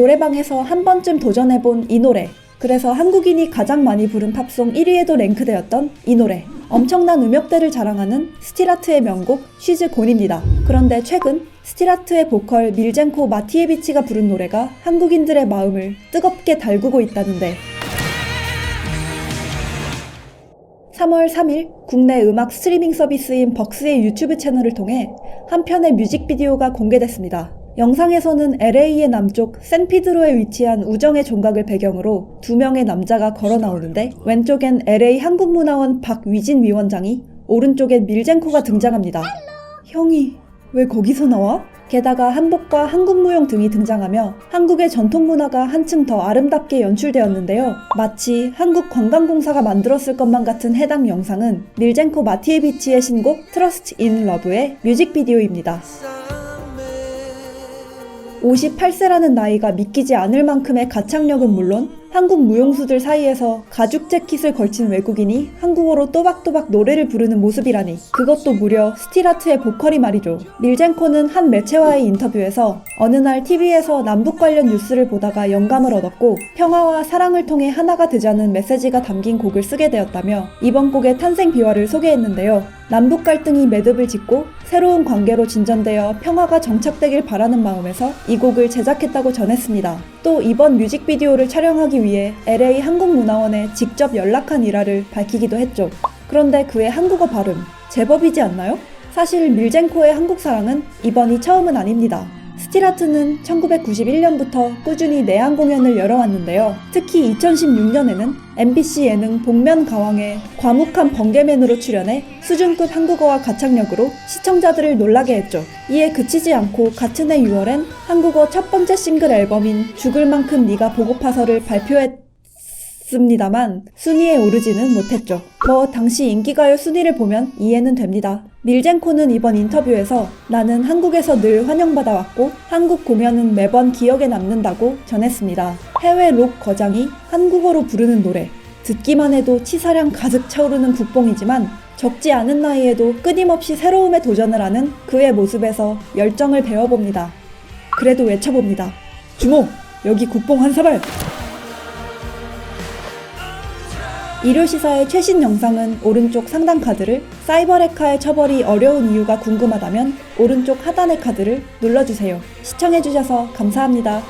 노래방에서 한 번쯤 도전해본 이 노래. 그래서 한국인이 가장 많이 부른 팝송 1위에도 랭크되었던 이 노래. 엄청난 음역대를 자랑하는 스티라트의 명곡 쉬즈 곤입니다. 그런데 최근 스티라트의 보컬 밀젠코 마티에비치가 부른 노래가 한국인들의 마음을 뜨겁게 달구고 있다는데 3월 3일 국내 음악 스트리밍 서비스인 벅스의 유튜브 채널을 통해 한 편의 뮤직비디오가 공개됐습니다. 영상에서는 LA의 남쪽 샌피드로에 위치한 우정의 종각을 배경으로 두 명의 남자가 걸어 나오는데 왼쪽엔 LA 한국문화원 박위진 위원장이 오른쪽엔 밀젠코가 등장합니다. 형이 왜 거기서 나와? 게다가 한복과 한국 무용 등이 등장하며 한국의 전통 문화가 한층 더 아름답게 연출되었는데요. 마치 한국 관광공사가 만들었을 것만 같은 해당 영상은 밀젠코 마티에비치의 신곡 트러스트 인 러브의 뮤직비디오입니다. 58세라는 나이가 믿기지 않을 만큼의 가창력은 물론 한국 무용수들 사이에서 가죽 재킷을 걸친 외국인이 한국어로 또박또박 노래를 부르는 모습이라니 그것도 무려 스티라트의 보컬이 말이죠. 밀젠코는 한 매체와의 인터뷰에서 어느 날 TV에서 남북 관련 뉴스를 보다가 영감을 얻었고 평화와 사랑을 통해 하나가 되자는 메시지가 담긴 곡을 쓰게 되었다며 이번 곡의 탄생 비화를 소개했는데요. 남북 갈등이 매듭을 짓고 새로운 관계로 진전되어 평화가 정착되길 바라는 마음에서 이 곡을 제작했다고 전했습니다. 또 이번 뮤직비디오를 촬영하기 위해 LA 한국문화원에 직접 연락한 일화를 밝히기도 했죠. 그런데 그의 한국어 발음 제법이지 않나요? 사실 밀젠코의 한국 사랑은 이번이 처음은 아닙니다. 스티라트는 1991년부터 꾸준히 내한 공연을 열어왔는데요. 특히 2016년에는 MBC 예능 복면 가왕에 과묵한 번개맨으로 출연해 수준급 한국어와 가창력으로 시청자들을 놀라게 했죠. 이에 그치지 않고 같은 해 6월엔 한국어 첫 번째 싱글 앨범인 죽을 만큼 네가 보고파서를 발표했 습니다만 순위에 오르지는 못했죠. 뭐 당시 인기가요 순위를 보면 이해는 됩니다. 밀젠코는 이번 인터뷰에서 나는 한국에서 늘 환영받아 왔고 한국 공연은 매번 기억에 남는다고 전했습니다. 해외 록 거장이 한국어로 부르는 노래 듣기만 해도 치사량 가득 차오르는 국뽕이지만 적지 않은 나이에도 끊임없이 새로움에 도전을 하는 그의 모습에서 열정을 배워봅니다. 그래도 외쳐봅니다. 주모 여기 국뽕 한 사발! 일요 시사의 최신 영상은 오른쪽 상단 카드를 사이버 레카의 처벌이 어려운 이유가 궁금하다면 오른쪽 하단의 카드를 눌러주세요. 시청해주셔서 감사합니다.